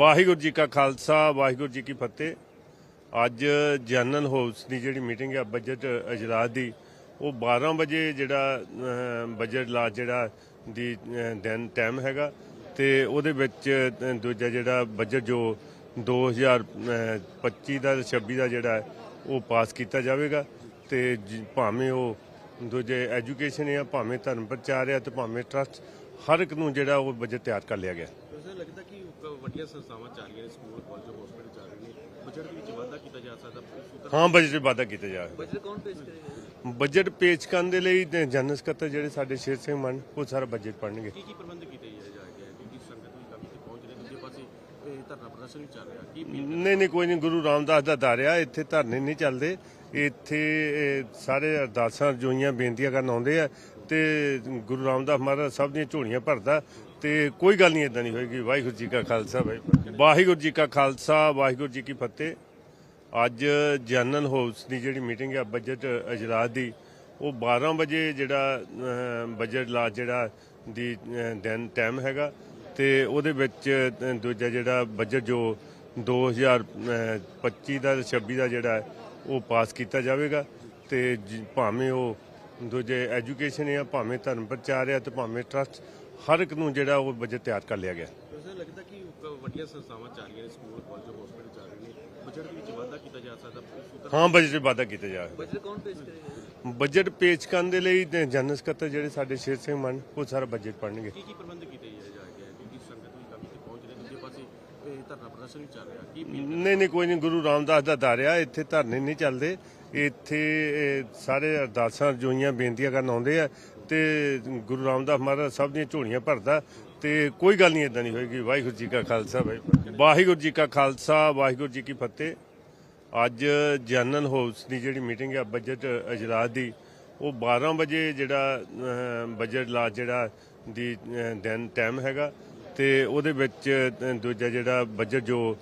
ਵਾਹਿਗੁਰੂ ਜੀ ਕਾ ਖਾਲਸਾ, ਵਾਹਿਗੁਰੂ ਜੀ ਕੀ ਫਤਿਹ। ਅੱਜ general house ਦੀ ਜਿਹੜੀ ਮੀਟਿੰਗ ਹੈ, ਬਜਟ ਅਜਲਾਸ ਦੀ, ਉਹ 12 ਵਜੇ ਜਿਹੜਾ ਬਜਟ ਲਾਜ ਜਿਹੜਾ ਦੀ ਦਿਨ ਟਾਈਮ ਹੈਗਾ ਤੇ ਉਹਦੇ ਵਿੱਚ ਦੂਜਾ ਜਿਹੜਾ ਬਜਟ ਜੋ 2025 ਦਾ ਤੇ 26 ਦਾ ਜਿਹੜਾ ਉਹ ਪਾਸ ਕੀਤਾ ਜਾਵੇਗਾ। ਤੇ ਜ- ਭਾਵੇਂ ਉਹ ਦੂਜੇ ਐਜੂਕੇਸ਼ਨ ਹੈ ਭਾਵੇਂ ਧਰਮ ਪ੍ਰਚਾਰ ਹੈ ਤੇ ਭਾਵੇਂ ਟਰਸਟ, ਹਰ ਇੱਕ ਨੂੰ ਜਿਹੜਾ ਉਹ ਬਜਟ ਤਿਆਰ ਕਰ ਲਿਆ ਗਿਆ। ਲੱਗਦਾ ਕਿ ਕ- ਵੱਡੀਆਂ ਸੰਸਥਾਵਾਂ ਚੱਲ ਰਹੀਆਂ ਨੇ ਸਕੂਲ ਕਾਲਜ ਹਸਪੀਟਲ ਚੱਲ ਰਹੇ ਨੇ। ਬਜਟ ਦੇ ਵਿੱਚ ਵਾਧਾ ਕੀਤਾ ਜਾ ਸਕਦਾ ਹਾਂ ਬਜਟ 'ਚ ਵਾਧਾ ਕੀਤਾ ਜਾਵੇ ਬਜਟ ਕੌਣ ਪੇਸ਼ ਕਰੇਗਾ? ਬਜਟ ਪੇਸ਼ ਕਰਨ ਦੇ ਲਈ ਜਨਰਲ ਸਕੱਤਰ ਜਿਹੜੇ ਸਾਡੇ ਸ਼ੇਰ ਸਿੰਘ ਮਨ ਉਹ ਸਾਰਾ ਬਜਟ ਪੜਨਗੇ ਕੀ ਕੀ ਪ੍ਰਬੰਧ ਕੀਤੇ ਜਾ ਜਾਏਗੇ ਕਿਉਂਕਿ ਸੰਗਤ ਵੀ ਕਾਫੀ ਤੇ ਪਹੁੰਚ ਰਹੀ ਦੂਜੇ ਪਾਸੇ ਇਹ ਧਰਨਾ ਪ੍ਰਦਰਸ਼ਨ ਵੀ ਚੱਲ ਰਿਹਾ। ਕੀ ਨਹੀਂ ਨਹੀਂ ਕੋਈ ਨਹੀਂ। ਗੁਰੂ ਰਾਮਦਾਸ ਦਾ ਦਰ ਆ। ਇੱਥੇ ਧਰਨੇ ਨਹੀਂ ਚੱਲਦੇ। ਇੱਥੇ ਸਾਰੇ ਅਰਦਾਸਾਂ ਜੋਈਆਂ ਬੇਨਤੀਆਂ ਕਰਨ ਆਉਂਦੇ ਆ ਤੇ ਗੁਰੂ ਰਾਮਦਾਸ ਮਹਾਰਾਜ ਸਭ ਦੀਆਂ ਝੋਲੀਆਂ ਭਰਦਾ। ਤੇ ਕੋਈ ਗੱਲ ਨਹੀਂ ਇਦਾਂ ਨਹੀਂ ਹੋਏਗੀ। ਵਾਹਿਗੁਰੂ ਜੀ ਕਾ ਖਾਲਸਾ ਵਾਹਿ- ਵਾਹਿਗੁਰੂ ਜੀ ਕਾ ਖਾਲਸਾ, ਵਾਹਿਗੁਰੂ ਜੀ ਕੀ ਫਤਿਹ। ਅੱਜ ਜਨਰਲ ਹਾਊਸ ਦੀ ਜਿਹੜੀ ਮੀਟਿੰਗ ਹੈ ਬਜਟ ਅਜਲਾਸ ਦੀ, ਉਹ 12 ਵਜੇ ਜਿਹੜਾ ਬਜਟ ਲਾਜ ਜਿਹੜਾ ਦੀ ਦਿਨ ਟਾਈਮ ਹੈਗਾ ਤੇ ਉਹਦੇ ਵਿੱਚ ਦੂਜਾ ਜਿਹੜਾ ਬਜਟ ਜੋ 2025 ਦਾ ਤੇ 26 ਦਾ ਜਿਹੜਾ, ਉਹ ਪਾਸ ਕੀਤਾ ਜਾਵੇਗਾ। ਤੇ ਜ- ਭਾਵੇਂ ਉਹ ਦੂਜੇ ਐਜੂਕੇਸ਼ਨ ਆ, ਭਾਵੇਂ ਧਰਮ ਪ੍ਰਚਾਰ ਆ ਤੇ ਭਾਵੇਂ ਟਰਸਟ ਹਰ ਇੱਕ ਨੂੰ ਜਿਹੜਾ ਉਹ ਬਜਟ ਤਿਆਰ ਕਰ ਲਿਆ ਗਿਆ। ਵੈਸੇ ਲੱਗਦਾ ਕਿ ਕ- ਵੱਡੀਆਂ ਸੰਸਥਾਵਾਂ ਚੱਲ ਰਹੀਆਂ ਨੇ ਸਕੂਲ ਕਾਲਜ ਹਸਪੀਟਲ ਚੱਲ ਰਹੇ ਨੇ। ਬਜਟ ਵਿੱਚ ਵਾਧਾ ਕੀਤਾ ਜਾ ਸਕਦਾ ਹਾਂ ਬਜਟ 'ਚ ਵਾਧਾ ਕੀਤਾ ਜਾਵੇ ਬਜਟ ਕੌਣ ਪੇਸ਼ ਕਰੇਗਾ? ਬਜਟ ਪੇਸ਼ ਕਰਨ ਦੇ ਲਈ ਜਨਰਲ ਸਕੱਤਰ ਜਿਹੜੇ ਸਾਡੇ ਸ਼ੇਰ ਸਿੰਘ ਮਨ ਉਹ ਸਾਰਾ ਬਜਟ ਪੜਨਗੇ ਕੀ ਕੀ ਪ੍ਰਬੰਧ ਕੀਤੇ ਜਾ ਜਾਏਗੇ ਕਿਉਂਕਿ ਸੰਗਤ ਵੀ ਕਾਫੀ ਤੇ ਪਹੁੰਚ ਰਹੀ ਦੂਜੇ ਪਾਸੇ ਇਹ ਧਰਨਾ ਪ੍ਰਦਰਸ਼ਨ ਵੀ ਚੱਲ ਰਿਹਾ। ਕੀ ਨਹੀਂ ਨਹੀਂ ਕੋਈ ਨਹੀਂ। ਗੁਰੂ ਰਾਮਦਾਸ ਦਾ ਦਰ ਆ। ਇੱਥੇ ਧਰਨੇ ਨਹੀਂ ਚੱਲਦੇ। ਇੱਥੇ ਸਾਰੇ ਅਰਦਾਸਾਂ ਜੋਈਆਂ ਬੇਨਤੀਆਂ ਕਰਨ ਆਉਂਦੇ ਆ। ਤੇ ਗੁਰੂ ਰਾਮਦਾਸ ਮਹਾਰਾਜ ਸਭ ਦੀਆਂ ਝੋਲੀਆਂ ਭਰਦਾ ਤੇ ਕੋਈ ਗੱਲ ਨਹੀਂ ਇਦਾਂ ਨਹੀਂ ਹੋਏਗੀ। ਵਾਹਿਗੁਰੂ ਜੀ ਕਾ ਖਾਲਸਾ ਵਾਹਿ- ਵਾਹਿਗੁਰੂ ਜੀ ਕਾ ਖਾਲਸਾ, ਵਾਹਿਗੁਰੂ ਜੀ ਕੀ ਫਤਿਹ। ਅੱਜ ਜਨਰਲ ਹਾਊਸ ਦੀ ਜਿਹੜੀ ਮੀਟਿੰਗ ਹੈ ਬਜਟ ਅਜਲਾਸ ਦੀ, ਉਹ 12 ਵਜੇ ਜਿਹੜਾ ਬਜਟ ਲਾਜ ਜਿਹੜਾ ਦੀ ਦਿਨ ਟਾਈਮ ਹੈਗਾ ਤੇ ਉਹਦੇ ਵਿੱਚ ਦੂਜਾ ਜਿਹੜਾ ਬਜਟ ਜੋ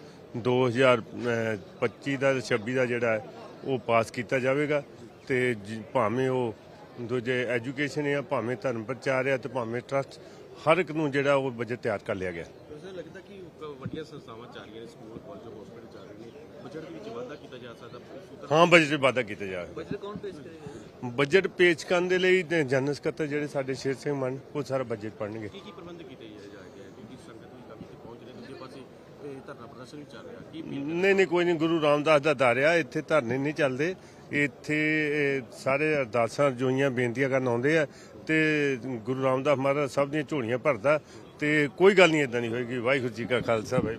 2025 ਦਾ ਤੇ 26 ਦਾ ਜਿਹੜਾ ਉਹ ਪਾਸ ਕੀਤਾ ਜਾਵੇਗਾ ਤੇ ਭਾਵੇਂ ਉਹ ਦੂਜੇ ਐਜੂਕੇਸ਼ਨ ਹੈ ਭਾਵੇਂ ਧਰਮ ਪ੍ਰਚਾਰ ਹੈ ਤੇ ਭਾਵੇਂ ਟਰਸਟ ਹਰ ਇੱਕ ਨੂੰ ਜਿਹੜਾ ਉਹ ਬਜਟ ਤਿਆਰ ਕਰ ਲਿਆ ਗਿਆ। ਵੈਸੇ ਲੱਗਦਾ ਕਿ ਕ- ਵੱਡੀਆਂ ਸੰਸਥਾਵਾਂ ਚੱਲ ਰਹੀਆਂ ਨੇ ਸਕੂਲ ਕਾਲਜ ਹਸਪੀਟਲ ਚੱਲ ਰਹੇ ਨੇ। ਬਜਟ ਦੇ ਵਿੱਚ ਵਾਧਾ ਕੀਤਾ ਜਾ ਸਕਦਾ ਹਾਂ ਬਜਟ 'ਚ ਵਾਧਾ ਕੀਤਾ ਜਾਵੇ ਬਜਟ ਕੌਣ ਪੇਸ਼ ਕਰੇਗਾ? ਬਜਟ ਪੇਸ਼ ਕਰਨ ਦੇ ਲਈ ਜਨਰਲ ਸਕੱਤਰ ਜਿਹੜੇ ਸਾਡੇ ਸ਼ੇਰ ਸਿੰਘ ਮਨ ਉਹ ਸਾਰਾ ਬਜਟ ਪੜਨਗੇ ਕੀ ਕੀ ਪ੍ਰਬੰਧ ਕੀਤੇ ਜਾ ਜਾਏਗੇ ਕਿਉਂਕਿ ਸੰਗਤ ਵੀ ਕਾਫੀ ਤੇ ਪਹੁੰਚ ਰਹੀ ਦੂਜੇ ਪਾਸੇ ਇਹ ਧਰਨਾ ਪ੍ਰਦਰਸ਼ਨ ਵੀ ਚੱਲ ਰਿਹਾ। ਕੀ ਨਹੀਂ ਨਹੀਂ ਕੋਈ ਨਹੀਂ ਗੁਰੂ ਰਾਮਦਾਸ ਦਾ ਦਰ ਆ ਇੱਥੇ ਧਰਨੇ ਨਹੀਂ ਚੱਲਦੇ। ਇੱਥੇ ਸਾਰੇ ਅਰਦਾਸਾਂ ਜੋਈਆਂ ਬੇਨਤੀਆਂ ਕਰਨ ਆਉਂਦੇ ਆ ਤੇ ਗੁਰੂ ਰਾਮਦਾਸ ਮਹਾਰਾਜ ਸਭ ਦੀਆਂ ਝੋਲੀਆਂ ਭਰਦਾ ਤੇ ਕੋਈ ਗੱਲ ਨਹੀਂ ਇਦਾਂ ਨਹੀਂ ਹੋਏਗੀ। ਵਾਹਿਗੁਰੂ ਜੀ ਕਾ ਖਾਲਸਾ ਵਾਹਿ